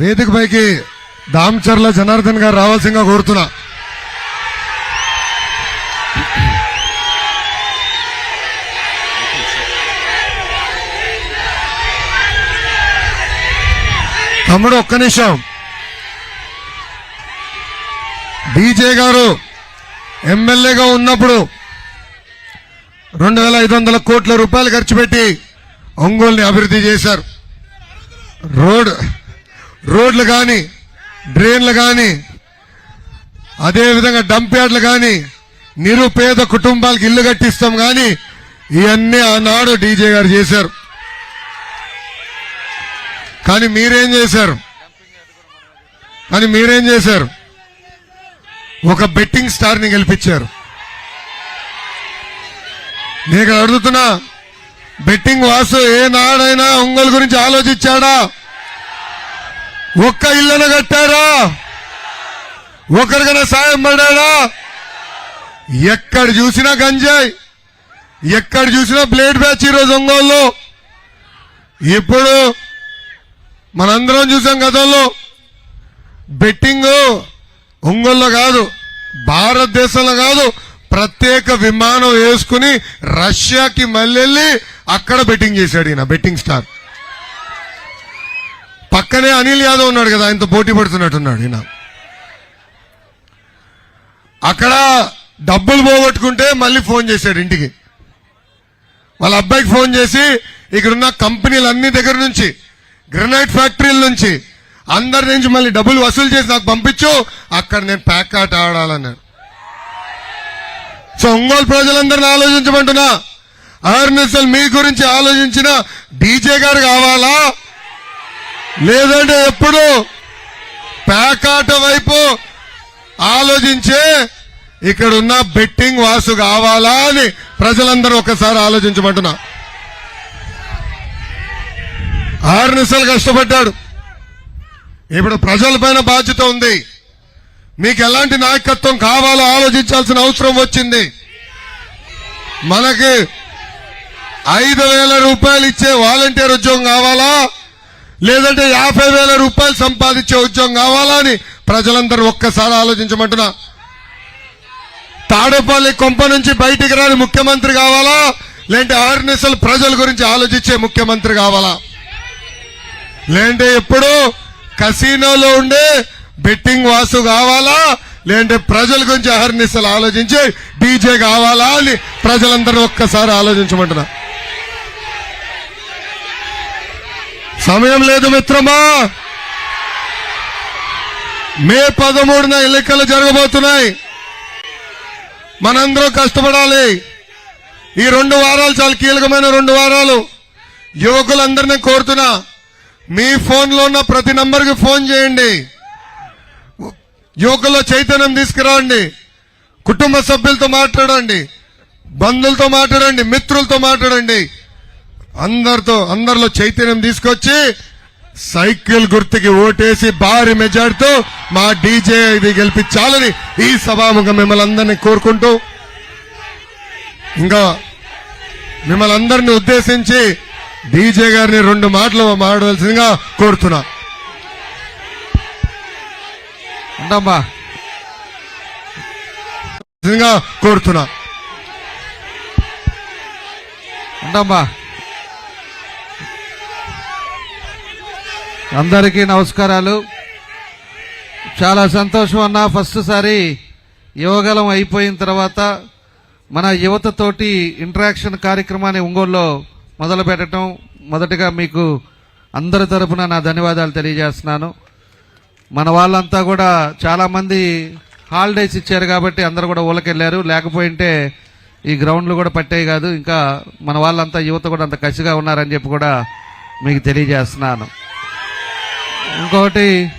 వేదిక పైకి దామచర్ల జనార్దన్ గారు రావాల్సిందిగా కోరుతున్నా. తమ్ముడు ఒక్క నిమిషం. డీజే గారు ఎమ్మెల్యేగా ఉన్నప్పుడు రెండు వేల ఐదు వందల కోట్ల రూపాయలు ఖర్చు పెట్టి ఒంగోలుని అభివృద్ధి చేశారు. రోడ్ రోడ్లు కానీ డ్రైన్లు కానీ అదేవిధంగా డంప్ యార్డ్లు కానీ నిరుపేద కుటుంబాలకు ఇల్లు కట్టిస్తాం కానీ ఇవన్నీ ఆనాడు డీజే గారు చేశారు. కానీ మీరేం చేశారు? కానీ మీరేం చేశారు? ఒక బెట్టింగ్ స్టార్ని గెలిపించారు. నేను అడుగుతున్నా బెట్టింగ్ వాసు ఏ నాడైనా ఒంగోలు గురించి ఆలోచించాడా? ఒక్క ఇళ్ళను కట్టారా? ఒకరికైనా సాయం పడారా ఎక్కడ చూసినా గంజాయి ఎక్కడ చూసినా బ్లేడ్ బ్యాచ్ ఈరోజు ఒంగోలు ఇప్పుడు మనందరం చూసాం గతంలో. బెట్టింగ్ ఒంగోలులో కాదు భారతదేశంలో కాదు ప్రత్యేక విమానం వేసుకుని రష్యాకి మళ్ళీ వెళ్ళి అక్కడ బెట్టింగ్ చేశాడు ఈయన బెట్టింగ్ స్టార్. పక్కనే అనిల్ యాదవ్ ఉన్నాడు కదా ఆయనతో పోటీ పడుతున్నట్టున్నాడు ఈయన. అక్కడ డబ్బులు పోగొట్టుకుంటే మళ్ళీ ఫోన్ చేశాడు ఇంటికి. వాళ్ళ అబ్బాయికి ఫోన్ చేసి ఇక్కడున్న కంపెనీలు అన్ని దగ్గర నుంచి గ్రనైట్ ఫ్యాక్టరీల నుంచి అందరి నుంచి మళ్ళీ డబ్బులు వసూలు చేసి నాకు పంపించు అక్కడ నేను ప్యాక్ ఆట ఆడాలన్నాడు. సో ఒంగోలు ప్రజలందరిని ఆలోచించమంటున్నా. అవేర్నెస్ మీ గురించి ఆలోచించిన డీజే గారు కావాలా? లేదంటే ఎప్పుడు పేకాట వైపు ఆలోచించే ఇక్కడ ఉన్న బెట్టింగ్ వాసు కావాలా అని ప్రజలందరూ ఒకసారి ఆలోచించమంటున్నా. ఆరు నిమిషాలు కష్టపడ్డాడు. ఇప్పుడు ప్రజలపైన బాధ్యత ఉంది. మీకు ఎలాంటి నాయకత్వం కావాలో ఆలోచించాల్సిన అవసరం వచ్చింది. మనకి ఐదు వేల రూపాయలు ఇచ్చే వాలంటీర్ ఉద్యోగం కావాలా? లేదంటే యాభై వేల రూపాయలు సంపాదించే ఉద్యోగం కావాలా అని ప్రజలందరూ ఒక్కసారి ఆలోచించమంటున్నా. తాడేపల్లి కొంప నుంచి బయటికి రాని ముఖ్యమంత్రి కావాలా? లేదంటే ఆర్ఎన్ఎస్ఎల్ ప్రజల గురించి ఆలోచించే ముఖ్యమంత్రి కావాలా? లేదంటే ఎప్పుడు కసినోలో ఉండే బెట్టింగ్ వాసు కావాలా? లేదంటే ప్రజల గురించి అహర్నిశలు ఆలోచించి డీజే కావాలా అని ప్రజలందరూ ఒక్కసారి ఆలోచించమంటున్నా. సమయం లేదు మిత్రమా. మే పదమూడున ఎన్నికలు జరగబోతున్నాయి. మనందరం కష్టపడాలి. ఈ రెండు వారాలు చాలా కీలకమైన రెండు వారాలు. యువకులందరినీ కోరుతున్నా మీ ఫోన్లో ఉన్న ప్రతి నంబర్కి ఫోన్ చేయండి. యువకుల్లో చైతన్యం తీసుకురండి. కుటుంబ సభ్యులతో మాట్లాడండి. బంధువులతో మాట్లాడండి. మిత్రులతో మాట్లాడండి. అందరితో అందరిలో చైతన్యం తీసుకొచ్చి సైకిల్ గుర్తుకి ఓటేసి భారీ మెజార్టీతో మా డీజే ఇది గెలిపించాలని ఈ సభాముఖం మిమ్మల్ని అందరినీ కోరుకుంటూ ఇంకా మిమ్మల్ని అందరినీ ఉద్దేశించి డీజే గారిని రెండు మాటలు మాడవలసిందిగా కోరుతున్నా. ఉండమ్మా కోరుతున్నా. ఉండమ్మా అందరికీ నమస్కారాలు. చాలా సంతోషం అన్న ఫస్ట్ సారి యువగలం అయిపోయిన తర్వాత మన యువతతోటి ఇంటరాక్షన్ కార్యక్రమాన్ని ఒంగోలులో మొదలు పెట్టడం మొదటగా మీకు అందరి తరపున నా ధన్యవాదాలు తెలియజేస్తున్నాను. మన వాళ్ళంతా కూడా చాలామంది హాలిడేస్ ఇచ్చారు కాబట్టి అందరూ కూడా ఊళ్ళకెళ్ళారు. లేకపోయింటే ఈ గ్రౌండ్లు కూడా పట్టేవి కాదు. ఇంకా మన వాళ్ళంతా యువత కూడా అంత కసిగా ఉన్నారని చెప్పి కూడా మీకు తెలియజేస్తున్నాను. ఇంకొకటి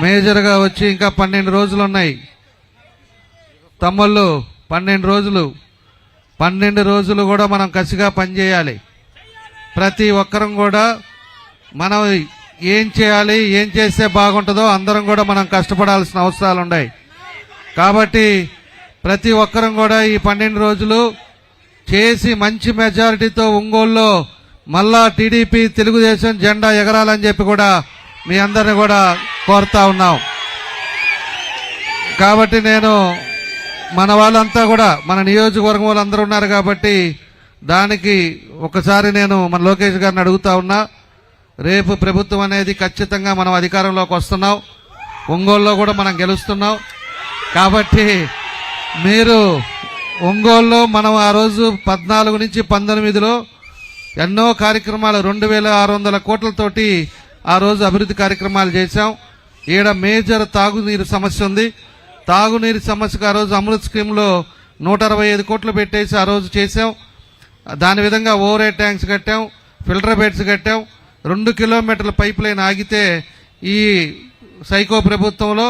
మేజర్గా వచ్చి ఇంకా పన్నెండు రోజులు ఉన్నాయి తమ్ముళ్ళు పన్నెండు రోజులు. పన్నెండు రోజులు కూడా మనం కసిగా పనిచేయాలి. ప్రతి ఒక్కరం కూడా మనం ఏం చేయాలి ఏం చేస్తే బాగుంటుందో అందరం కూడా మనం కష్టపడాల్సిన అవసరాలు ఉన్నాయి కాబట్టి ప్రతి ఒక్కరం కూడా ఈ పన్నెండు రోజులు చేసి మంచి మెజారిటీతో ఒంగోలులో మళ్ళా టీడీపీ తెలుగుదేశం జెండా ఎగరాలని చెప్పి కూడా మీ అందరిని కూడా కోరుతా ఉన్నాం. కాబట్టి నేను మన వాళ్ళంతా కూడా మన నియోజకవర్గం వాళ్ళందరూ ఉన్నారు కాబట్టి దానికి ఒకసారి నేను మన లోకేష్ గారిని అడుగుతా ఉన్నా రేపు ప్రభుత్వం అనేది ఖచ్చితంగా మనం అధికారంలోకి వస్తున్నాం. ఒంగోలులో కూడా మనం గెలుస్తున్నాం. కాబట్టి మీరు ఒంగోలులో మనం ఆ రోజు పద్నాలుగు నుంచి పంతొమ్మిదిలో ఎన్నో కార్యక్రమాలు రెండు వేల ఆరు వందల కోట్లతోటి ఆ రోజు అభివృద్ధి కార్యక్రమాలు చేశాం. ఈడ మేజర్ తాగునీరు సమస్య ఉంది. తాగునీరు సమస్యకు ఆ రోజు అమృత్ స్కీమ్లో నూట అరవై ఐదు కోట్లు పెట్టేసి ఆ రోజు చేసాం దాని విధంగా ఓవర్ హెడ్ ట్యాంక్స్ కట్టాం ఫిల్టర్ బెడ్స్ కట్టాం. రెండు కిలోమీటర్ల పైప్ లైన్ ఆగితే ఈ సైకో ప్రభుత్వంలో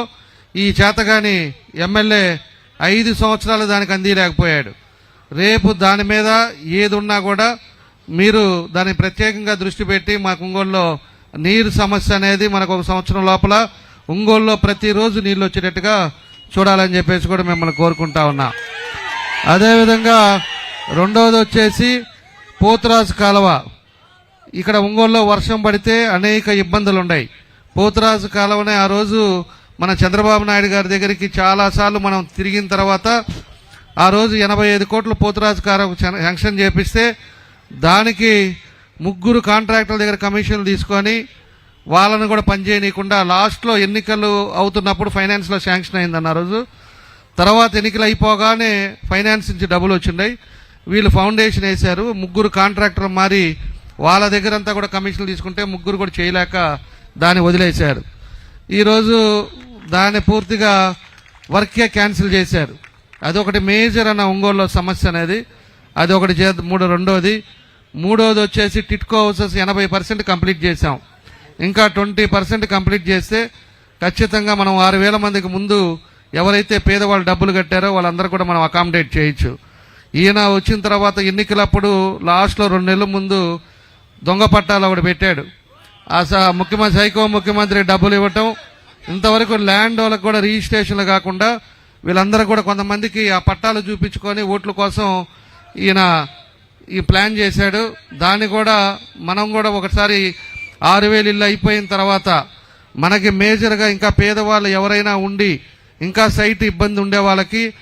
ఈ చేతగాని ఎమ్మెల్యే ఐదు సంవత్సరాలు దానికి అందిలేకపోయాడు. రేపు దాని మీద ఏది ఉన్నా కూడా మీరు దాన్ని ప్రత్యేకంగా దృష్టి పెట్టి మాకు ఒంగోలులో నీరు సమస్య అనేది మనకు ఒక సంవత్సరం లోపల ఒంగోలులో ప్రతిరోజు నీళ్ళు వచ్చేటట్టుగా చూడాలని చెప్పేసి కూడా మిమ్మల్ని కోరుకుంటా ఉన్నా. అదేవిధంగా రెండవది వచ్చేసి పోతురాజు కాలువ. ఇక్కడ ఒంగోలులో వర్షం పడితే అనేక ఇబ్బందులు ఉన్నాయి పోతురాజు కాలువనే ఆ రోజు మన చంద్రబాబు నాయుడు గారి దగ్గరికి చాలాసార్లు మనం తిరిగిన తర్వాత ఆ రోజు ఎనభై ఐదు కోట్లు పోతురాజు కాలువ శాంక్షన్ చేపిస్తే దానికి ముగ్గురు కాంట్రాక్టర్ల దగ్గర కమిషన్లు తీసుకొని వాళ్ళను కూడా పనిచేయనీయకుండా లాస్ట్లో ఎన్నికలు అవుతున్నప్పుడు ఫైనాన్స్లో శాంక్షన్ అయిందన్న రోజు. తర్వాత ఎన్నికలు అయిపోగానే ఫైనాన్స్ నుంచి డబ్బులు వచ్చిండాయి. వీళ్ళు ఫౌండేషన్ వేశారు. ముగ్గురు కాంట్రాక్టర్ మారి వాళ్ళ దగ్గర అంతా కూడా కమిషన్లు తీసుకుంటే ముగ్గురు కూడా చేయలేక దాన్ని వదిలేశారు. ఈరోజు దాన్ని పూర్తిగా వర్కే క్యాన్సిల్ చేశారు. అదొకటి మేజర్ అన్న ఒంగోలులో సమస్య అనేది. అది ఒకటి చే మూడు రెండోది. మూడోది వచ్చేసి టిట్కో హౌసెస్ ఎనభై పర్సెంట్ కంప్లీట్ చేశాం. ఇంకా ట్వంటీ పర్సెంట్ కంప్లీట్ చేస్తే ఖచ్చితంగా మనం ఆరు వేల మందికి ముందు ఎవరైతే పేదవాళ్ళు డబ్బులు కట్టారో వాళ్ళందరూ కూడా మనం అకామిడేట్ చేయొచ్చు. ఈయన వచ్చిన తర్వాత ఎన్నికలప్పుడు లాస్ట్లో రెండు నెలల ముందు దొంగ పట్టాలు ఒకటి పెట్టాడు. ఆ స- ముఖ్యమంత్రి సైకో ముఖ్యమంత్రి డబ్బులు ఇవ్వటం ఇంతవరకు ల్యాండ్ వాళ్ళకి కూడా రిజిస్ట్రేషన్లు కాకుండా వీళ్ళందరూ కూడా కొంతమందికి ఆ పట్టాలు చూపించుకొని ఓట్ల కోసం ఈయన ఈ ప్లాన్ చేశాడు. దాన్ని కూడా మనం కూడా ఒకసారి ఆరు వేలు ఇల్లు అయిపోయిన తర్వాత మనకి మేజర్గా ఇంకా పేదవాళ్ళు ఎవరైనా ఉండి ఇంకా సైట్ ఇబ్బంది ఉండే వాళ్ళకి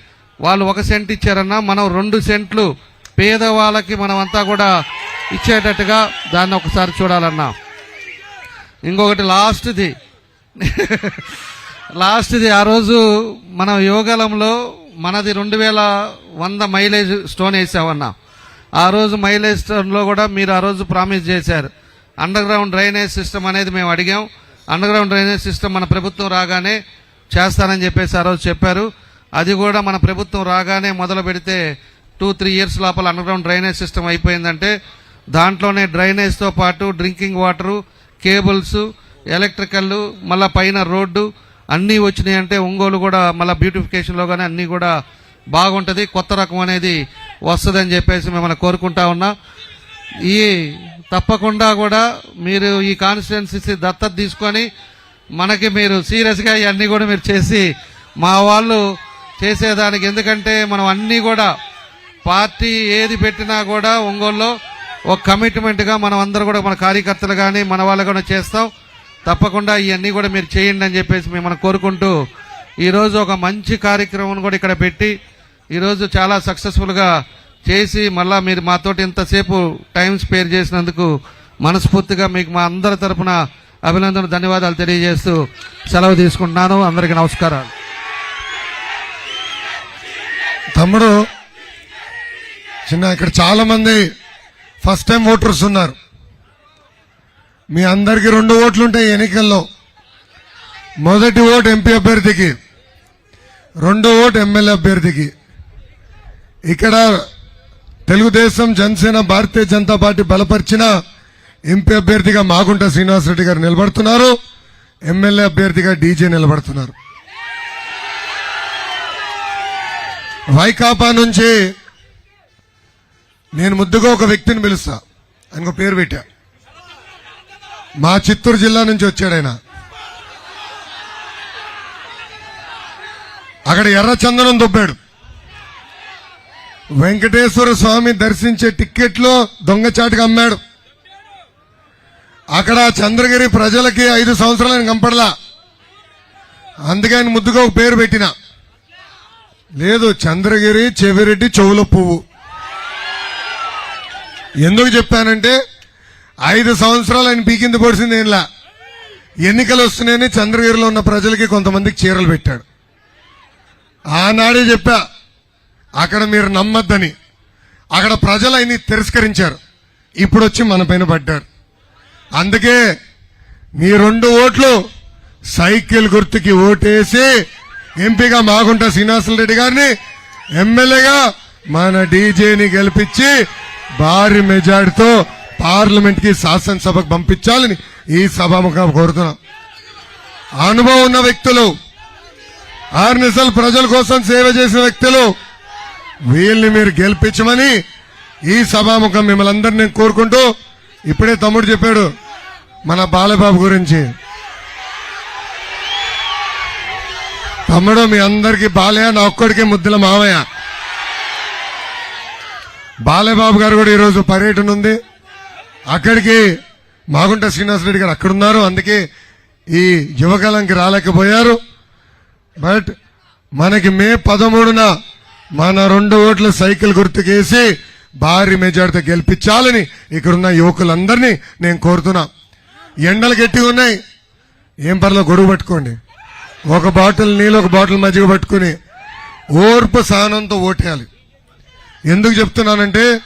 వాళ్ళు ఒక సెంట్ ఇచ్చారన్నా మనం రెండు సెంట్లు పేదవాళ్ళకి మనం అంతా కూడా ఇచ్చేటట్టుగా దాన్ని ఒకసారి చూడాలన్నా. ఇంకొకటి లాస్ట్ది. లాస్ట్ది ఆ రోజు మనం యోగలంలో మనది రెండు వేల వంద మైలేజ్ స్టోన్ వేసామన్నా ఆ రోజు మైలేజ్ స్టోన్లో కూడా మీరు ఆ రోజు ప్రామిస్ చేశారు. అండర్ గ్రౌండ్ డ్రైనేజ్ సిస్టమ్ అనేది మేము అడిగాం. అండర్ గ్రౌండ్ డ్రైనేజ్ సిస్టమ్ మన ప్రభుత్వం రాగానే చేస్తానని చెప్పేసి ఆ రోజు చెప్పారు. అది కూడా మన ప్రభుత్వం రాగానే మొదలు పెడితే టూ త్రీ ఇయర్స్ లోపల అండర్ గ్రౌండ్ డ్రైనేజ్ సిస్టమ్ అయిపోయిందంటే దాంట్లోనే డ్రైనేజ్తో పాటు డ్రింకింగ్ వాటరు కేబుల్స్ ఎలక్ట్రికల్ మళ్ళా పైన రోడ్డు అన్నీ వచ్చినాయి అంటే ఒంగోలు కూడా మళ్ళీ బ్యూటిఫికేషన్లో కానీ అన్నీ కూడా బాగుంటుంది. కొత్త రకం అనేది వస్తుందని చెప్పేసి మిమ్మల్ని కోరుకుంటా ఉన్నా. ఈ తప్పకుండా కూడా మీరు ఈ కాన్స్టిట్యున్సీ దత్తత తీసుకొని మనకి మీరు సీరియస్గా ఇవన్నీ కూడా మీరు చేసి మా వాళ్ళు చేసేదానికి ఎందుకంటే మనం అన్నీ కూడా పార్టీ ఏది పెట్టినా కూడా ఒంగోలులో ఒక కమిట్మెంట్గా మనం అందరూ కూడా మన కార్యకర్తలు కానీ మన వాళ్ళు కూడా చేస్తాం. తప్పకుండా ఇవన్నీ కూడా మీరు చేయండి అని చెప్పేసి మిమ్మల్ని కోరుకుంటూ ఈరోజు ఒక మంచి కార్యక్రమం కూడా ఇక్కడ పెట్టి ఈరోజు చాలా సక్సెస్ఫుల్గా చేసి మళ్ళీ మీరు మాతోటి ఇంతసేపు టైం స్పేర్ చేసినందుకు మనస్ఫూర్తిగా మీకు మా అందరి తరఫున అభినందన ధన్యవాదాలు తెలియజేస్తూ సెలవు తీసుకుంటున్నాను. అందరికీ నమస్కారాలు. తమ్ముడు చిన్న ఇక్కడ చాలామంది ఫస్ట్ టైం ఓటర్స్ ఉన్నారు. మీ అందరికి రెండు ఓట్లు ఉంటాయి ఎన్నికల్లో. మొదటి ఓటు ఎంపీ అభ్యర్థికి రెండో ఓటు ఎమ్మెల్యే అభ్యర్థికి. ఇక్కడ తెలుగుదేశం జనసేన భారతీయ జనతా పార్టీ బలపరిచిన ఎంపీ అభ్యర్థిగా మాగుంట శ్రీనివాసరెడ్డి గారు నిలబడుతున్నారు. ఎమ్మెల్యే అభ్యర్థిగా డీజే నిలబడుతున్నారు. వైకాపా నుంచి నేను ముద్దుగా ఒక వ్యక్తిని పిలుస్తా. ఆయనకు పేరు పెట్టా. మా చిత్తూరు జిల్లా నుంచి వచ్చాడు ఆయన. అక్కడ ఎర్ర చందనం దొబ్బాడు. వెంకటేశ్వర స్వామి దర్శించే టిక్కెట్లో దొంగచాటుగా అమ్మాడు. అక్కడ చంద్రగిరి ప్రజలకి ఐదు సంవత్సరాలు కంపడలా అందుకే ఆయన ముద్దుగా ఒక పేరు పెట్టిన. లేదు చంద్రగిరి చెవిరెడ్డి చెవుల పువ్వు. ఎందుకు చెప్పానంటే ఐదు సంవత్సరాలు ఆయన పీకింది పొడిసింది ఏంలా? ఎన్నికలు వస్తున్నాయని చంద్రగిరిలో ఉన్న ప్రజలకి కొంతమందికి చీరలు పెట్టాడు. ఆనాడే చెప్పా అక్కడ మీరు నమ్మద్దని. అక్కడ ప్రజలు ఆయన్ని తిరస్కరించారు. ఇప్పుడు వచ్చి మన పైన పడ్డారు. అందుకే మీ రెండు ఓట్లు సైకిల్ గుర్తుకి ఓటేసి ఎంపీగా మాగుంట శ్రీనివాసుల రెడ్డి గారిని ఎమ్మెల్యేగా మన డీజేని గెలిపించి భారీ మెజార్టీతో పార్లమెంట్కి శాసనసభకు పంపించాలని ఈ సభాముఖం కోరుతున్నాం. అనుభవం ఉన్న వ్యక్తులు ఆరు నిమిషాలు ప్రజల కోసం సేవ చేసిన వ్యక్తులు వీళ్ళని మీరు గెలిపించమని ఈ సభాముఖం మిమ్మల్ని అందరినీ కోరుకుంటూ ఇప్పుడే తమ్ముడు చెప్పాడు మన బాలబాబు గురించి. తమ్ముడు మీ అందరికి బాలయ్య నా ఒక్కడికే ముద్దుల మావయ్య. బాలయ్యబాబు గారు కూడా ఈరోజు పర్యటన ఉంది. అక్కడికి మాగుంట శ్రీనివాసరెడ్డి గారు అక్కడున్నారు. అందుకే ఈ యువకాలంకి రాలేకపోయారు. బట్ మనకి మే పదమూడున మన రెండు ఓట్ల సైకిల్ గుర్తుకేసి భారీ మెజార్టీతో గెలిపించాలని ఇక్కడున్న యువకులందరినీ నేను కోరుతున్నా. ఎండలు గట్టిగా ఉన్నాయి. ఏం పర్లో గొడుగు పట్టుకోండి. ఒక బాటిల్ నీళ్ళు ఒక బాటిల్ మజ్జిగ పట్టుకుని ఓర్పు సహనంతో ఓటేయాలి. ఎందుకు చెప్తున్నానంటే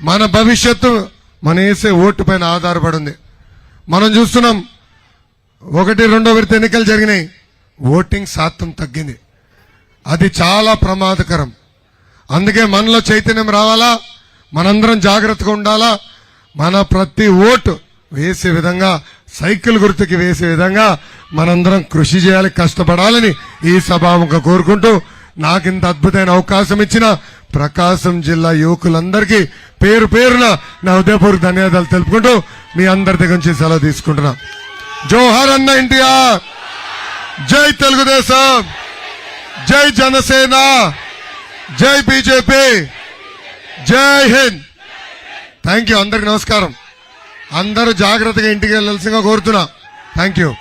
మన భవిష్యత్తు మన వేసే ఓటు పైన ఆధారపడి ఉంది మనం చూస్తున్నాం ఒకటి రెండో విడత ఎన్నికలు జరిగినాయి. ఓటింగ్ శాతం తగ్గింది. అది చాలా ప్రమాదకరం. అందుకే మనలో చైతన్యం రావాలా? మనందరం జాగ్రత్తగా ఉండాలా? మన ప్రతి ఓటు వేసే విధంగా సైకిల్ గుర్తుకి వేసే విధంగా మనందరం కృషి చేయాలి కష్టపడాలని ఈ సభాముఖ కోరుకుంటూ నాకు ఇంత అద్భుతమైన అవకాశం ఇచ్చిన ప్రకాశం జిల్లా యువకులందరికీ పేరు పేరున నా హృదయపూర్వక ధన్యవాదాలు తెలుపుకుంటూ మీ అందరి దగ్గర నుంచి సెలవు తీసుకుంటున్నా. జోహార్ అన్న ఎన్టీఆర్! జై తెలుగుదేశం! జై జనసేన! జై బీజేపీ! జై హింద్! థ్యాంక్ యూ అందరికి నమస్కారం. అందరూ జాగ్రత్తగా ఇంటికి వెళ్ళాల్సిందిగా కోరుతున్నా. Thank you